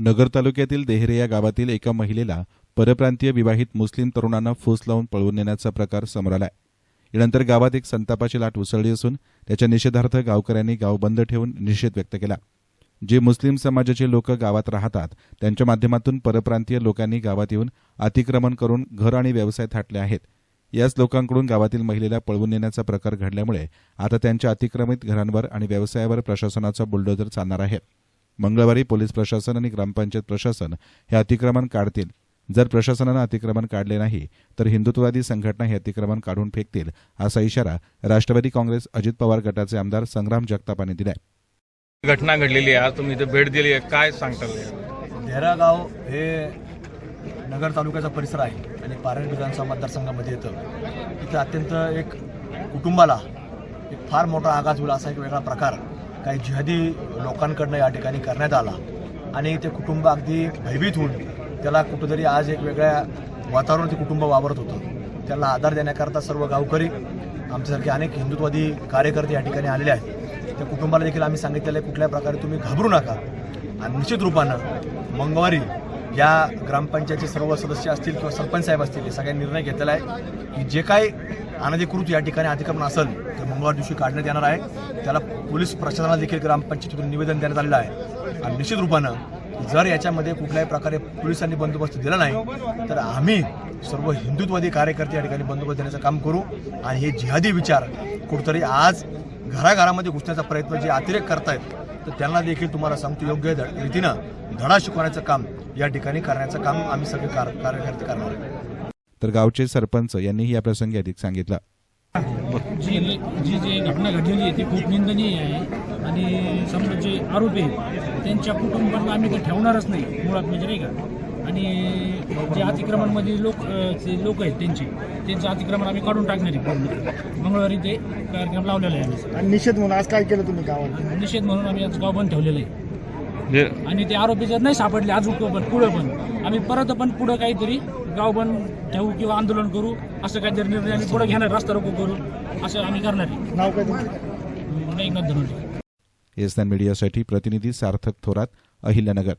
नगर तालुक्यातील देहरे या गावातील एका महिलेला परप्रांतीय विवाहित मुस्लिम तरुणांना फूस लावून पळवून नेण्याचा प्रकार समोर आलाय. यानंतर गावात एक संतापाची लाट उसळली असून त्याच्या निषेधार्थ गावकऱ्यांनी गाव बंद ठेवून निषेध व्यक्त केला. जे मुस्लिम समाजाचे लोक गावात राहतात त्यांच्या माध्यमातून परप्रांतीय लोकांनी गावात येऊन अतिक्रमण करून घर आणि व्यवसाय थाटले आहेत. याच लोकांकडून गावातील महिलेला पळवून नेण्याचा प्रकार घडल्यामुळे आता त्यांच्या अतिक्रमित घरांवर आणि व्यवसायावर प्रशासनाचा बुलडोजर चालणार आहे. मंगळवारी पोलीस प्रशासन आणि ग्रामपंचायत प्रशासन हे अतिक्रमण काढतील. जर प्रशासनानं अतिक्रमण काढले नाही तर हिंदुत्ववादी संघटना हे अतिक्रमण काढून फेकतील असा इशारा राष्ट्रवादी काँग्रेस अजित पवार गटाचे आमदार संग्राम जगताप यांनी दिलाय. घटना घडलेली आहे. आज तुम्ही इथे भेट दिली आहे. काय सांगताल? देहरा गाव हे नगर तालुक्याचा परिसर आहे आणि पारनेर विधानसभा मतदारसंघामध्ये येतं. इथं अत्यंत एक कुटुंबाला एक फार मोठा आघात होईल असा एक वेगळा प्रकार काही जिहादी लोकांकडनं या ठिकाणी करण्यात आला. आणि ते कुटुंब अगदी भयभीत होऊन त्याला कुठंतरी आज एक वेगळ्या वातावरणात ते कुटुंब वावरत होतं. त्याला आधार देण्याकरता सर्व गावकरी आमच्यासारखे अनेक हिंदुत्ववादी कार्यकर्ते या ठिकाणी आलेले आहेत. त्या कुटुंबाला देखील आम्ही सांगितलेलं आहे कुठल्या प्रकारे तुम्ही घाबरू नका. आणि निश्चित रूपानं मंगळवारी या ग्रामपंचायतचे सर्व सदस्य असतील किंवा सरपंच साहेब असतील हे सगळ्यांनी निर्णय घेतलेला आहे की जे काही अनधिकृत या ठिकाणी अतिक्रमण असेल ते मंगळवार दिवशी काढण्यात येणार आहे. त्याला पोलीस प्रशासनाला देखील ग्रामपंचायतीतून निवेदन देण्यात आलेलं आहे. आणि निश्चित रूपानं जर याच्यामध्ये कुठल्याही प्रकारे पोलिसांनी बंदोबस्त दिला नाही तर आम्ही सर्व हिंदुत्ववादी कार्यकर्ते या ठिकाणी बंदोबस्त देण्याचं काम करू. आणि हे जिहादी विचार कुठंतरी आज घराघरामध्ये घुसण्याचा प्रयत्न जे अतिरेक करतायत तर त्यांना देखील तुम्हाला सांगतो योग्य रीतीनं धडा शिकवण्याचं काम या ठिकाणी करण्याचं काम आम्ही सगळे कार- कार्यकर्ते करणार आहे तर गावचे सरपंच यांनीही या प्रसंगी अधिक सांगितलं. जी जी जी घटना घडलेली आहे ती खूप निंदनीय आहे आणि समजा जे आरोपी आहेत त्यांच्या कुटुंबांना आम्ही ते ठेवणारच नाही मुळात म्हणजे नाही का? आणि जे अतिक्रमणमध्ये लोक जे लोक आहेत त्यांचे त्यांचं अतिक्रमण आम्ही काढून टाकणार आहे पूर्ण. मंगळवारी ते कार्यक्रम लावलेला आहे आम्ही. निषेध म्हणून आज काय केलं तुम्ही गावात निषेध म्हणून आम्ही आज गाव बंद ठेवलेलं आहे. जे आणि ते आरोपी जर नाही सापडले अजून पण पुढं पण. आम्ही परत पण पुढं काहीतरी गाव बंद ठेवू किंवा आंदोलन करू असं काहीतरी निर्णय आम्ही पुढे घेणार रस्ता रोको करू असं आम्ही करणार आहे. नाव काय तुमचं? एकनाथ एस मीडियासाठी प्रतिनिधी सार्थक थोरात अहिल्यानगर.